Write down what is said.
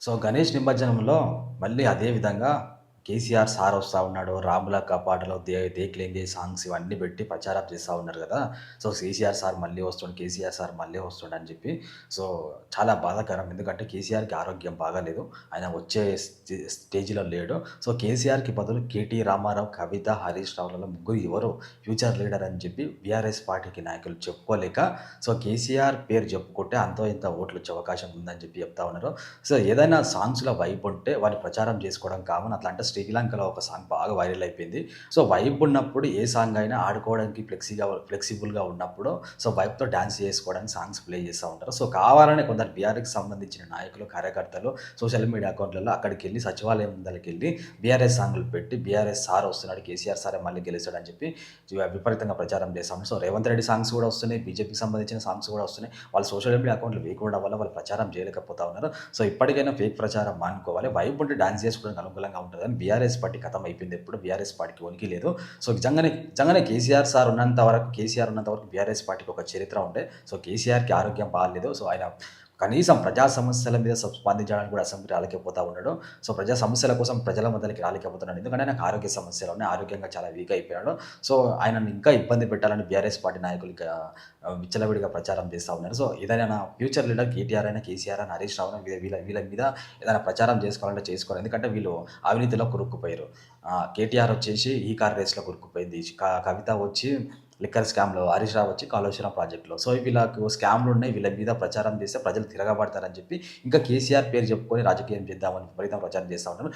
So Ganesh నిమజ్జనంలో మళ్ళీ అదే విధంగా కేసీఆర్ సార్ వస్తూ ఉన్నాడు. 'రాములక్క' పాటలు, దే దేక్లేంగే సాంగ్స్ ఇవన్నీ పెట్టి ప్రచారం చేస్తా ఉన్నారు కదా! సో, కేసీఆర్ సార్ మళ్ళీ వస్తుండు, కేసీఆర్ సార్ మళ్ళీ వస్తుండు అని చెప్పి సో, చాలా బాధాకరం. ఎందుకంటే కేసీఆర్‌కి ఆరోగ్యం బాగాలేదు. ఆయన వచ్చే స్టే స్టేజ్‌లో లేడు. సో, కేసీఆర్‌కి బదులు కేటీ రామారావు, కవిత, హరీష్ రావులలో ముగ్గురు ఎవరు ఫ్యూచర్ లీడర్ అని చెప్పి బీఆర్ఎస్ పార్టీకి నాయకులు చెప్పుకోలేక సో, కేసీఆర్ పేరు చెప్పుకుంటే అంతో ఇంత ఓట్లు వచ్చే అవకాశం ఉందని చెప్పి చెప్తా ఉన్నారు. సో, ఏదైనా సాంగ్స్‌లో వైపు ఉంటే వారిని ప్రచారం చేసుకోవడం కామన్. అట్లా అంటే శ్రీలంకలో ఒక సాంగ్ బాగా వైరల్ అయిపోయింది. సో, వైబ్ ఉన్నప్పుడు ఏ సాంగ్ అయినా ఆడుకోవడానికి ఫ్లెక్సీగా ఫ్లెక్సిబుల్‌గా ఉన్నప్పుడు సో, వైబ్‌తో డ్యాన్స్ చేసుకోవడానికి సాంగ్స్ ప్లే చేస్తా ఉంటారు. సో, కావాలనే కొందరు బీఆర్ఎస్‌కి సంబంధించిన నాయకులు, కార్యకర్తలు సోషల్ మీడియా అకౌంట్లలో అక్కడికెళ్ళి సచివాలయం ముందలకెళ్ళి బీఆర్ఎస్ సాంగ్లు పెట్టి బీఆర్ఎస్ సార్ వస్తున్నాడు, కేసీఆర్ సారే మళ్ళీ గెలుస్తాడని చెప్పి విపరీతంగా ప్రచారం చేస్తాం సో, రేవంత్ రెడ్డి సాంగ్స్ కూడా వస్తున్నాయి. బీజేపీకి సంబంధించిన సాంగ్స్ కూడా వస్తున్నాయి. వాళ్ళు సోషల్ మీడియా అకౌంట్లు వేయకపోవడం వల్ల వాళ్ళు ప్రచారం చేయలేకపోతా ఉన్నారు. సో, ఇప్పటికైనా ఫేక్ ప్రచారం మానుకోవాలి. వైబ్ ఉంటే డాన్స్ చేసుకోవడానికి అనుకూలంగా ఉంటుంది అని బీఆర్ఎస్ పార్టీ ఖతం అయిపోయింది. ఎప్పుడు బీఆర్ఎస్ పార్టీకి ఉనికి లేదు. సో, నిజంగానే నిజంగానే కేసీఆర్ సార్ ఉన్నంత వరకు కేసీఆర్ ఉన్నంత వరకు బీఆర్ఎస్ పార్టీకి ఒక చరిత్ర ఉండే. సో, కేసీఆర్‌కి ఆరోగ్యం బాగాలేదు. సో, ఆయన కనీసం ప్రజా సమస్యల మీద స్పందించడానికి కూడా అసెంబ్లీ రాలేకపోతా ఉన్నాడు. సో, ప్రజా సమస్యల కోసం ప్రజల మధ్యలోకి రాలేకపోతున్నాడు. ఎందుకంటే ఆయనకు ఆరోగ్య సమస్యలు ఉన్నాయి. ఆరోగ్యంగా చాలా వీక్ అయిపోయాడు. సో, ఆయనను ఇంకా ఇబ్బంది పెట్టాలని బీఆర్ఎస్ పార్టీ నాయకులు విచ్చలవిడిగా ప్రచారం చేస్తూ ఉన్నారు. సో, ఏదైనా ఫ్యూచర్ లీడర్ కేటీఆర్ అయినా, కేసీఆర్ అయినా, హరీష్ రావు వీళ్ళ వీళ్ళ మీద ఏదైనా ప్రచారం చేసుకోవాలంటే చేసుకోవాలి. ఎందుకంటే వీళ్ళు అవినీతిలో కూరుకుపోయారు. కేటీఆర్ వచ్చేసి ఈ కార్ రేస్‌లో కూరుకుపోయింది. కవిత వచ్చి లిక్కర్ స్కామ్‌లో, హరీష్ రావు వచ్చి కాళేశ్వరం ప్రాజెక్టులో సో, వీళ్ళకు స్కామ్‌లు ఉన్నాయి. వీళ్ళ మీద ప్రచారం చేస్తే ప్రజలు తిరగబడతారని చెప్పి ఇంకా కేసీఆర్ పేరు చెప్పుకొని రాజకీయం చేద్దామని విపరీతం ప్రచారం చేస్తూ ఉంటారు